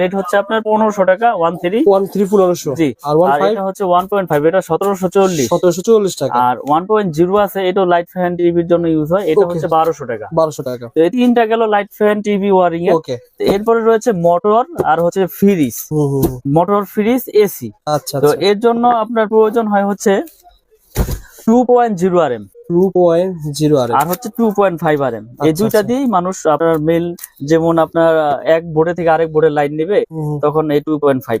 Rate হচ্ছে আপনার পনেরোশো টাকা ওয়ান থ্রি ওয়ান থ্রি পনেরোশো। জি আর এটা হচ্ছে ওয়ান পয়েন্ট ফাইভ এটা সতেরোশো চল্লিশ। সতেরোশো চল্লিশ টাকা। আর ওয়ান পয়েন্ট জিরো আছে এটা লাইট ফ্যান টিভির জন্য ইউজ হয় এটা হচ্ছে বারোশো টাকা। বারোশো টাকা। তো এই তিনটা গেল light fan TV wiring okay এরপরে রয়েছে মোটর আর হচ্ছে ফ্রিজ। মোটর ফ্রিজ এসি আচ্ছা তো আচ্ছা। এর জন্য আপনার প্রয়োজন হয় হচ্ছে two point zero R M আর আর হচ্ছে two point five R M এই দুইটা আচ্ছা। দিয়েই মানুষ আপনার মেল যেমন আপনার এক বোর্ডে থেকে আরেক বোর্ডে লাইন নেবে তখন এই টু পয়েন্ট ফাইভ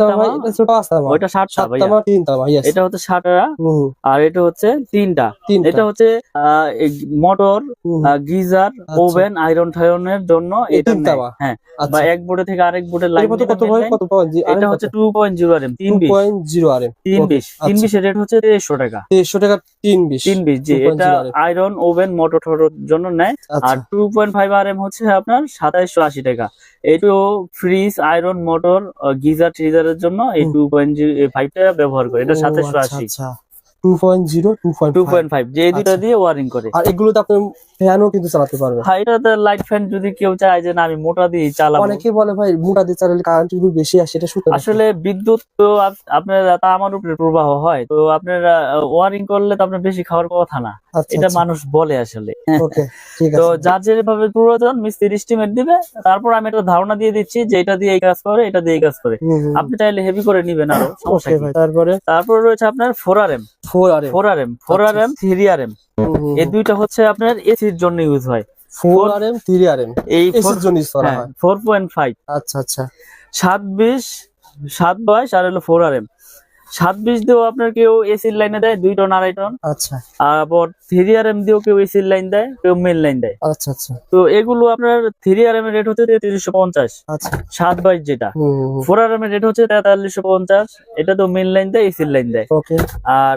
তামা এটা হচ্ছে আর হচ্ছে হচ্ছে মোটর গিজার আচ্ছা। ওভেন আয়রন টায়রনের জন্য এটা? হ্যাঁ আচ্ছা। বা এক বোর্ডে থেকে আরেক বোর্ডে লাইন এটা কত কত ভাই? কত এটা হচ্ছে two point zero R M তিন বিশ। জিরো আর এম তিন বিশ। তিন আচ্ছা। বিশের রেট হচ্ছে দেড়শো টাকা। দেড়শো টাকা তিন বিশ। তিন বিশ জি এটা আয়রন ওভেন মোটর টোটর জন্য নেয়। আচ্ছা। আর two point five R M হচ্ছে আপনার সাতাইশশো আশি টাকা। এইটো ফ্রিজ আয়রন মোটর গিজার ট্রিজারের জন্য এই। টু পয়েন্ট ফাইভটা ব্যবহার করে। এটা ও, সাতাইশশো আচ্ছা, আশি। Two point zero two point two point five যে দুটা আচ্ছা। দিয়ে ওয়ারিং করে। আর এগুলোতে আপনি ফ্যানও কিন্তু চালাতে হ্যাঁ এটাতে লাইট ফ্যান যদি কেউ চায় যে না আমি মোটা দিয়ে চালাবো। অনেকে বলে ভাই মোটা দিয়ে চালালে কারেন্ট একটু বেশি আসে। এটা আসলে বিদ্যুৎ তো আপনার উপরে প্রবাহ হয়। তো আপনার ওয়ারিং করলে তো আপনার বেশি খাওয়ার কথা না। আচ্ছা এটা আচ্ছা, মানুষ বলে আসলে। ওকে ঠিক তো যার যেভাবে প্রয়োজন মিস্ত্রি এস্টিমেট দিবে। তারপর আমি একটা ধারণা দিয়ে দিচ্ছি যে এটা দিয়ে এই কাজ করে এটা দিয়ে এই কাজ করে। আপনি চাইলে হেভি করে নিবেন আরও সমস্যা তারপরে? তারপর রয়েছে আপনার four R M four R four R M four R M three R M এই দুইটা হচ্ছে আপনার এসির জন্য ইউজ হয়। Four R M three R M এই এসির জন্য use করা হয় পয়েন্ট ফাইভ আচ্ছা আচ্ছা। আর হলো ফোর আর এম সাত দিয়েও আপনার কেউ এসির লাইনে দেয় দুই টন আড়াই টন আচ্ছা। আবার থ্রি আর এম দিয়েও কেউ এসির লাইন দেয় কেউ মেন লাইন দেয়। আচ্ছা আচ্ছা। তো এগুলো আপনার থ্রি আর এম এর রেট হচ্ছে তিরিশশো পঞ্চাশ। আচ্ছা। সাত বাইশ যেটা। হুম, হুম, হুম, ফোর আর এর রেট হচ্ছে তেতাল্লিশশো পঞ্চাশ। এটা তো মেন লাইন দেয় এসির লাইন দেয়। ওকে আর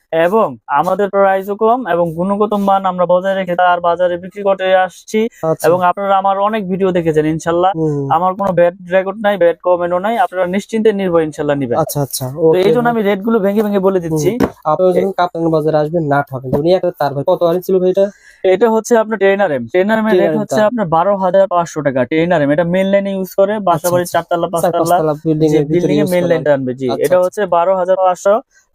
এবং আমাদের প্রাইসও কম এবং গুণগত মান আমরা বজায় রেখে তার বাজারে বিক্রি করতে আসছি আচ্ছা, এবং আপনারা আমার অনেক ভিডিও দেখেছেন ইনশাল্লাহ। আমার কোনো ব্যাড রেকর্ড নাই ব্যাড কমেন্টও নাই। আপনারা নিশ্চিন্তে নির্ভয় ইনশাল্লাহ নিবেন। আচ্ছা আচ্ছা। তো এই জন্য আমি রেটগুলো ভেঙে ভেঙে বলে দিচ্ছি। আপনারা যখন কাপ্তান বাজারে আসবেন না ঠকেন উনি একটা তার কত আর ছিল ভাই এটা? এটা হচ্ছে আপনার ট্রেনার এম ট্রেনার এম এর রেট হচ্ছে আপনার বারো হাজার পাঁচশো টাকা। ট্রেনার এম এটা মেন লাইনে ইউজ করে। বাসা আচ্ছা, বাড়ির আচ্ছা। চারতলা চার পাঁচতলা বিল্ডিং এ মেন করা। লাইনটা জি। এটা। হচ্ছে বারো হাজার পাঁচশো।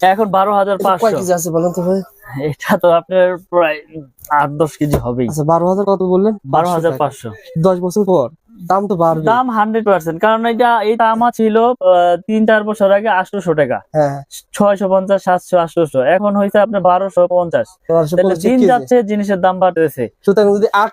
এখন বারো হাজার পাঁচশো। কেজি আছে বলেন তো ভাই? এটা তো আপনার প্রায় আট দশ কেজি হবেই। আচ্ছা বারো হাজার কত বললেন? বারো হাজার পাঁচশো। দশ বছর পর দাম তো বাড়বে। দাম হান্ড্রেড পার্সেন্ট। কারণ এটা এই তামা ছিল আহ, তিন চার বছর আগে আটশোশো টাকা। হ্যাঁ ছয়শো পঞ্চাশ সাতশো আটশোশো। এখন হয়েছে আপনার বারোশো পঞ্চাশ। দিন যাচ্ছে জিনিসের দাম বাড়তেছে। সুতরাং যদি আট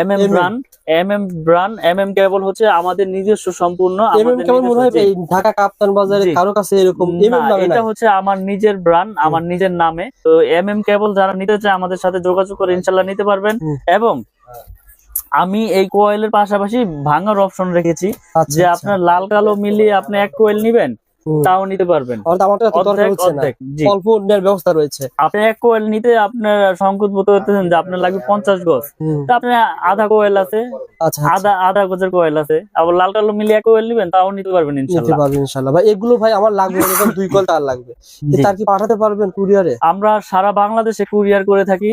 M M brand M M M M cable হচ্ছে আমাদের নিজস্ব সম্পূর্ণ ঢাকা কাপ্তান বাজারে কারও কাছে এরকম এটা হচ্ছে আমার নিজের আমার নিজের নামে। তো এম এম কেবল যারা নিতে চায় আমাদের সাথে যোগাযোগ করে ইনশাল্লাহ নিতে পারবেন। এবং আমি এই কোয়েলের পাশাপাশি ভাঙার অপশন রেখেছি আচ্ছা, যে আচ্ছা। আপনার লাল কালো মিলিয়ে আপনি এক কোয়েল নিবেন। তাও নিতে পারবেন। অল্প ব্যবস্থা রয়েছে। আপনি এক কোয়েল নিতে আপনার সংকট বোধ করতেছেন যে আপনার লাগবে পঞ্চাশ গজ। তো আপনার আধা কোয়েল আছে আচ্ছা আচ্ছা। আধা আধা গজের কোয়েল আছে। আবার লাল কালো মিলিয়ে এক কোয়েল নিবেন তাও নিতে পারবেন ইনশাল্লাহ। ভাই এগুলো ভাই আমার লাগবে দুই তার লাগবে। তার কি পাঠাতে পারবেন কুরিয়ারে? আমরা সারা বাংলাদেশে কুরিয়ার করে থাকি।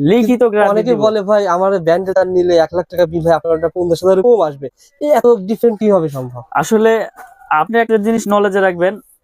লিখিত অনেকে বলে ভাই আমার ব্যান্ডে তার নিলে এক লাখ টাকা বিল হয় আপনার পঞ্চাশ হাজার কম আসবে। এত ডিফারেন্ট কি হবে সম্ভব? আসলে আপনি একটা জিনিস নলেজে রাখবেন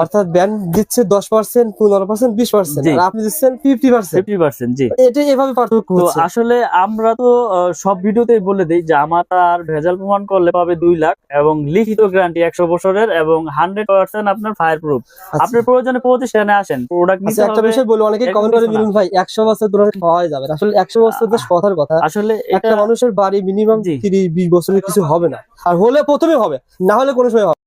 অর্থাৎ ব্যান্ড দিচ্ছে দশ পার্সেন্ট পনেরো পার্সেন্ট বিশ পার্সেন্ট আপনি দিচ্ছেন ফিফটি পার্সেন্ট ফিফটি পার্সেন্ট জি। এটা এভাবে পার্থক্য আসলে আমরা তো সব ভিডিওতেই বলে দিই যে আমার আর ভেজাল প্রমাণ করলে পাবে দুই লাখ এবং লিখিত গ্যারান্টি একশো বছরের এবং হান্ড্রেড পার্সেন্ট আপনার ফায়ার প্রুফ। আপনার প্রয়োজনে প্রতিষ্ঠানে আসেন। প্রোডাক্ট আচ্ছা নিতে একটা বিষয় বলি অনেকে কমেন্ট করে মিলুন ভাই একশো বছর ধরে যাবে আসলে একশো বছর তো কথার কথা। আসলে একটা মানুষের বাড়ি মিনিমাম। তিরিশ বিশ বছরের কিছু হবে না। আর হলে প্রথমে হবে না হলে কোনো সময় হবে।